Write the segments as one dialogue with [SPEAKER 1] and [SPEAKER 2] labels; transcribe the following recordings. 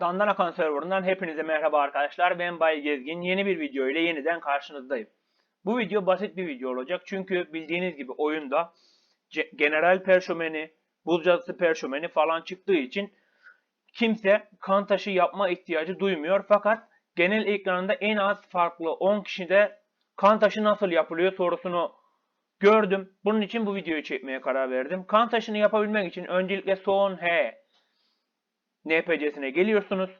[SPEAKER 1] Dandana Kan serverından hepinize merhaba arkadaşlar. Ben Bay Gezgin. Yeni bir video ile yeniden karşınızdayım. Bu video basit bir video olacak. Çünkü bildiğiniz gibi oyunda general perşomeni, buz cadısı perşomeni falan çıktığı için kimse kan taşı yapma ihtiyacı duymuyor. Fakat genel ekranında en az farklı 10 kişide kan taşı nasıl yapılıyor sorusunu gördüm. Bunun için bu videoyu çekmeye karar verdim. Kan taşını yapabilmek için öncelikle son H NPC'sine geliyorsunuz.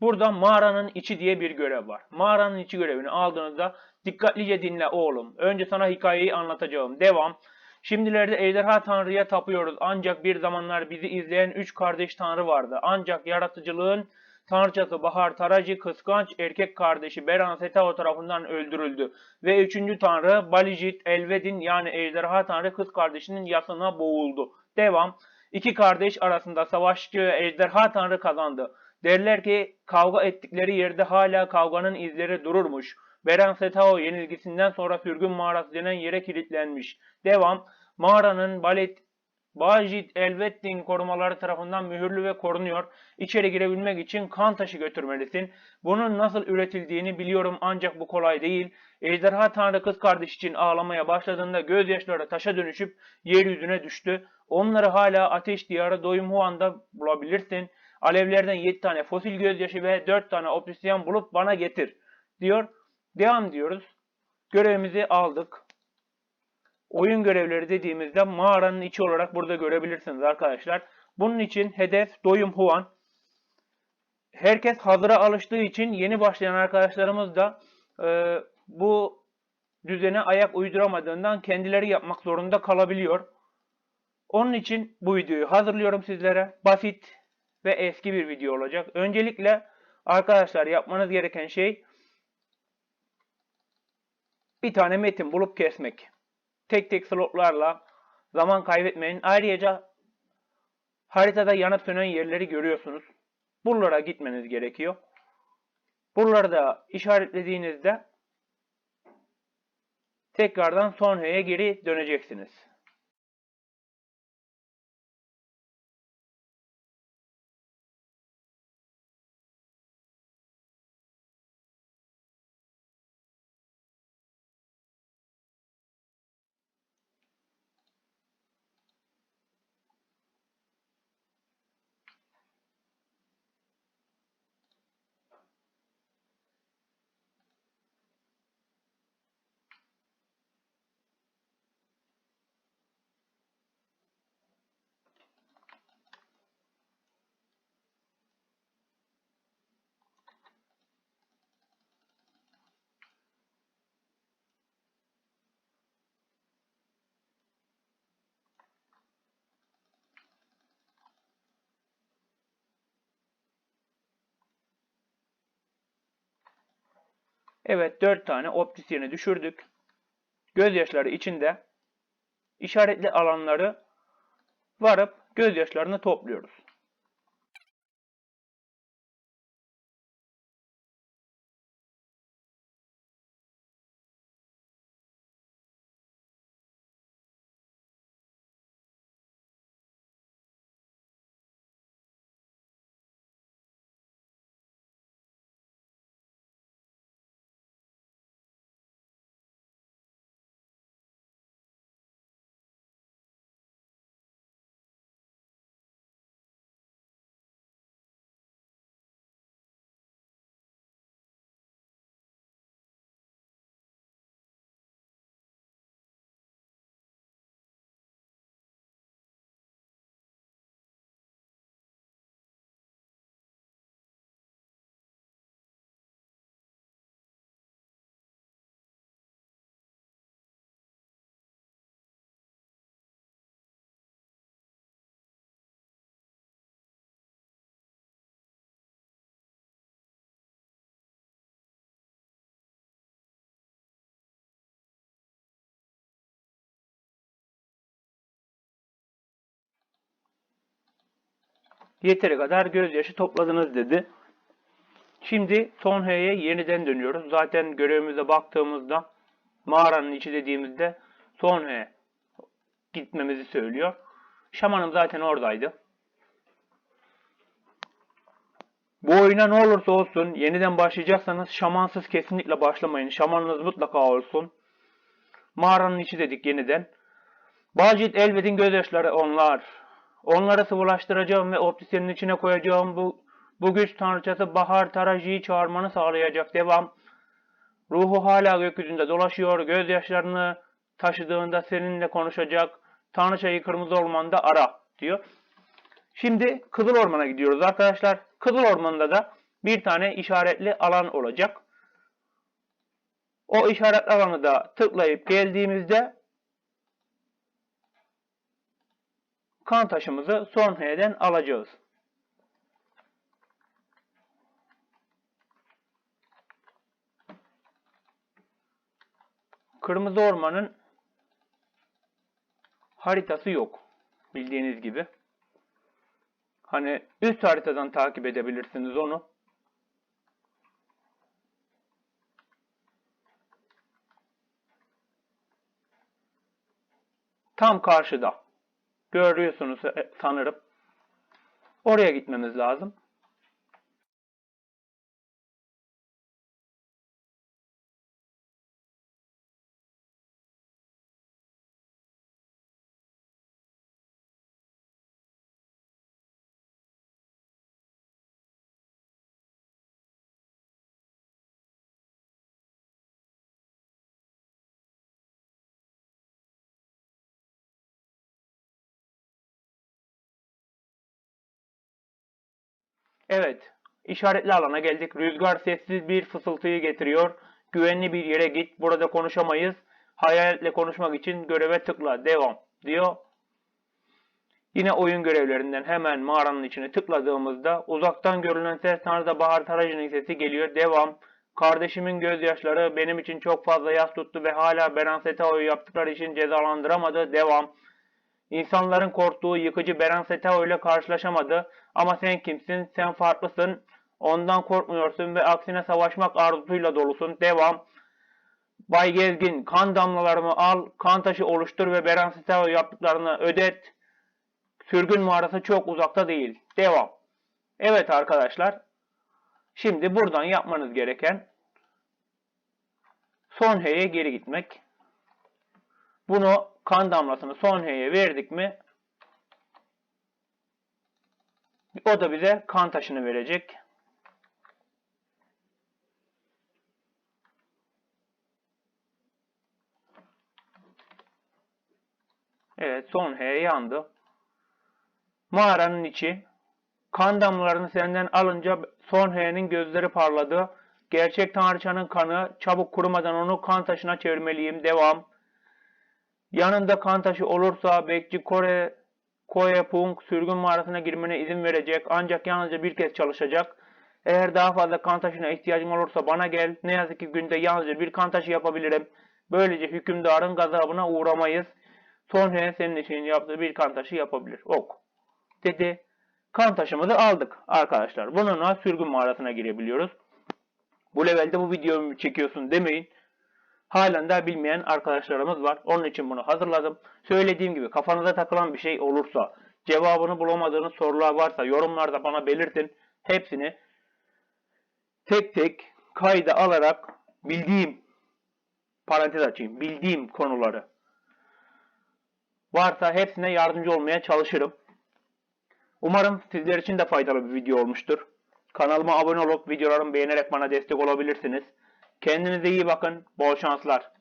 [SPEAKER 1] Burada mağaranın içi diye bir görev var. Mağaranın içi görevini aldığınızda dikkatlice dinle oğlum. Önce sana hikayeyi anlatacağım. Devam. Şimdilerde ejderha tanrıya tapıyoruz. Ancak bir zamanlar bizi izleyen üç kardeş tanrı vardı. Ancak yaratıcılığın tanrıçası Bahar Taracı kıskanç erkek kardeşi Beran Setao tarafından öldürüldü. Ve üçüncü tanrı Balijit Elvedin yani ejderha tanrı kız kardeşinin yasına boğuldu. Devam. İki kardeş arasında savaşçı ejderha tanrı kazandı. Derler ki kavga ettikleri yerde hala kavganın izleri dururmuş. Beren Setao yenilgisinden sonra sürgün mağarası denen yere kilitlenmiş. Devam. Mağaranın balet Bajit Elvettin korumaları tarafından mühürlü ve korunuyor. İçeri girebilmek için kan taşı götürmelisin. Bunun nasıl üretildiğini biliyorum ancak bu kolay değil. Ejderha Tanrı kız kardeş için ağlamaya başladığında gözyaşları taşa dönüşüp yeryüzüne düştü. Onları hala ateş diyarı Doyum Huan'da bulabilirsin. Alevlerden 7 tane fosil gözyaşı ve 4 tane obsidyen bulup bana getir diyor. Devam diyoruz. Görevimizi aldık. Oyun görevleri dediğimizde mağaranın içi olarak burada görebilirsiniz arkadaşlar. Bunun için hedef Doyum Huan. Herkes hazıra alıştığı için yeni başlayan arkadaşlarımız da e, bu düzene ayak uyduramadığından kendileri yapmak zorunda kalabiliyor. Onun için bu videoyu hazırlıyorum sizlere. Basit ve eski bir video olacak. Öncelikle arkadaşlar yapmanız gereken şey bir tane metin bulup kesmek. Tek tek slotlarla zaman kaybetmeyin. Ayrıca haritada yanıp sönen yerleri görüyorsunuz. Buralara gitmeniz gerekiyor. Buraları da işaretlediğinizde tekrardan sonraya geri döneceksiniz. Evet 4 tane optisyeni düşürdük. Gözyaşları içinde işaretli alanları varıp gözyaşlarını topluyoruz. Yeteri kadar gözyaşı topladınız dedi. Şimdi Tonhe'ye yeniden dönüyoruz. Zaten görevimize baktığımızda mağaranın içi dediğimizde Tonhe gitmemizi söylüyor. Şamanım zaten oradaydı. Bu oyuna ne olursa olsun yeniden başlayacaksanız şamansız kesinlikle başlamayın. Şamanınız mutlaka olsun. Mağaranın içi dedik yeniden. Bacit Elved'in gözyaşları onlar. Onları sıvılaştıracağım ve optisyenin içine koyacağım. Bu, bu güç tanrıçası Bahar Taraji'yi çağırmanı sağlayacak. Devam. Ruhu hala gökyüzünde dolaşıyor. Gözyaşlarını taşıdığında seninle konuşacak. Tanrıçayı kırmızı ormanda ara diyor. Şimdi Kızıl Orman'a gidiyoruz arkadaşlar. Kızıl Orman'da da bir tane işaretli alan olacak. O işaretli alanı da tıklayıp geldiğimizde kan taşımızı son H'den alacağız. Kırmızı Orman'ın haritası yok. Bildiğiniz gibi. Hani üst haritadan takip edebilirsiniz onu. Tam karşıda. Görüyorsunuz e, sanırım. Oraya gitmemiz lazım. Evet, işaretli alana geldik. Rüzgar sessiz bir fısıltıyı getiriyor. Güvenli bir yere git. Burada konuşamayız. Hayaletle konuşmak için göreve tıkla. Devam diyor. Yine oyun görevlerinden hemen mağaranın içine tıkladığımızda uzaktan görülen ses Tanrı'da Bahar Taracı'nın sesi geliyor. Devam. Kardeşimin gözyaşları benim için çok fazla yas tuttu ve hala Beren Setao'yu yaptıkları için cezalandıramadı. Devam. İnsanların korktuğu yıkıcı Beren Setao ile karşılaşamadı. Ama sen kimsin? Sen farklısın. Ondan korkmuyorsun ve aksine savaşmak arzusuyla dolusun. Devam. Bay Gezgin, kan damlalarımı al, kan taşı oluştur ve Beren Setao yaptıklarını ödet. Sürgün mağarası çok uzakta değil. Devam. Evet arkadaşlar. Şimdi buradan yapmanız gereken son heye geri gitmek. Bunu kan damlasını son heye verdik mi o da bize kan taşını verecek. Evet son H yandı. Mağaranın içi. Kan damlalarını senden alınca son H'nin gözleri parladı. Gerçek tanrıçanın kanı çabuk kurumadan onu kan taşına çevirmeliyim. Devam. Yanında kan taşı olursa bekçi Kore Koye Pung sürgün mağarasına girmene izin verecek ancak yalnızca bir kez çalışacak. Eğer daha fazla kan taşına ihtiyacım olursa bana gel. Ne yazık ki günde yalnızca bir kan taşı yapabilirim. Böylece hükümdarın gazabına uğramayız. Sonra senin için yaptığı bir kan taşı yapabilir. Ok. Dedi. Kan taşımızı aldık arkadaşlar. Bununla sürgün mağarasına girebiliyoruz. Bu levelde bu videomu çekiyorsun demeyin. Halen daha bilmeyen arkadaşlarımız var. Onun için bunu hazırladım. Söylediğim gibi kafanıza takılan bir şey olursa, cevabını bulamadığınız sorular varsa yorumlarda bana belirtin. Hepsini tek tek kayda alarak bildiğim parantez açayım. Bildiğim konuları varsa hepsine yardımcı olmaya çalışırım. Umarım sizler için de faydalı bir video olmuştur. Kanalıma abone olup videolarımı beğenerek bana destek olabilirsiniz. Kendinize iyi bakın. Bol şanslar.